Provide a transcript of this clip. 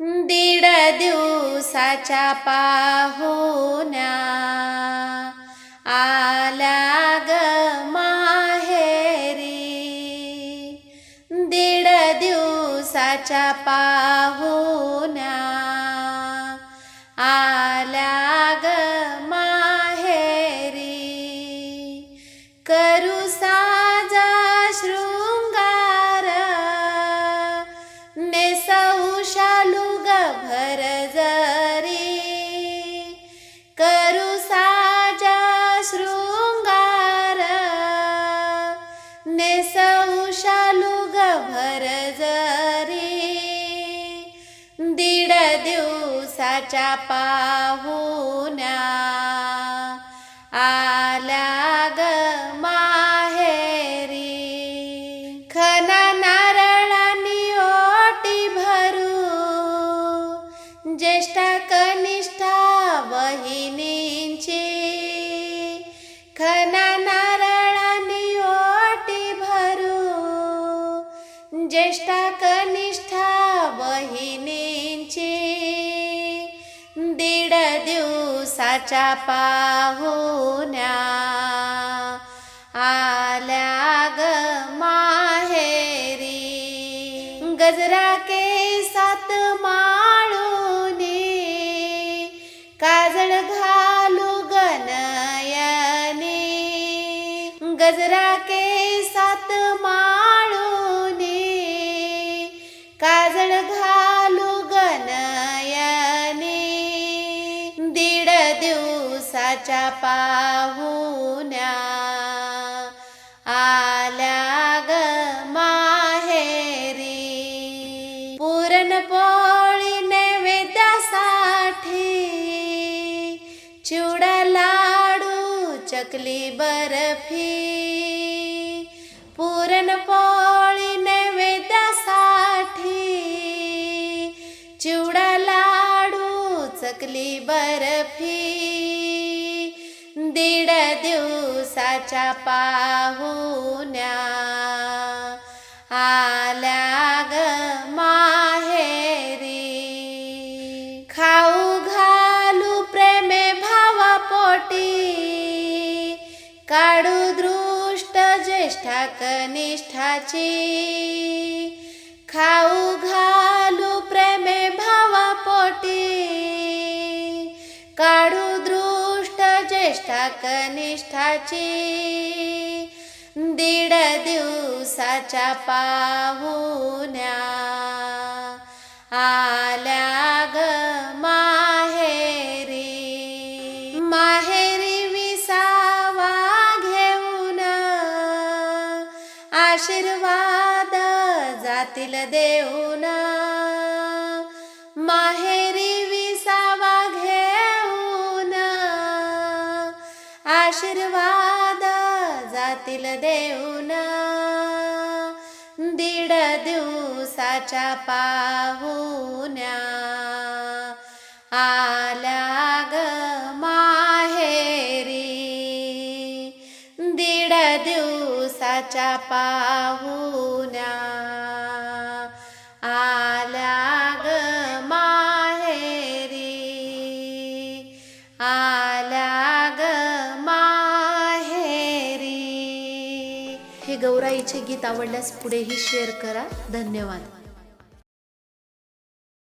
दीड दिवसाच्या पाहुण्या आला ग माहेरी. दीड दिवसाच्या पाहुण्या नेसऊ शालू ग भर जरी दीड दिवसाच्या पाहुण्या ज्येष्ठा कनिष्ठा बहिणींची दीड दिवसाच्या पाहुण्या आल्या ग माहेरी. गजरा के दिवसाच्या पाहुण्या आल्या ग माहेरी. पुरणपोळी नैवेद्यासाठी चिवडा लाडू चकली बर्फी. पुरणपोळी नैवेद्यासाठी चिवडा लाडू चकली बर्फी. दीड दिवसाच्या पाहुण्या आल्या ग माहेरी. खाऊ घालू प्रेमे भावा पोटी काढू दृष्ट ज्येष्ठा कनिष्ठाची. खाऊ निष्ठा कनिष्ठाची दीड दिवसाच्या पाहुण्या आल्या ग माहेरी. माहेरी विसावा घेऊन आशीर्वाद जातील देऊन. आशीर्वाद जातील देऊन. दीड दिवसाच्या पाहुण्या आल्या ग माहेरी. दीड दिवसाच्या पाहुण्या हे गौराईचे गीत आवडल्यास पुढेही शेअर करा. धन्यवाद.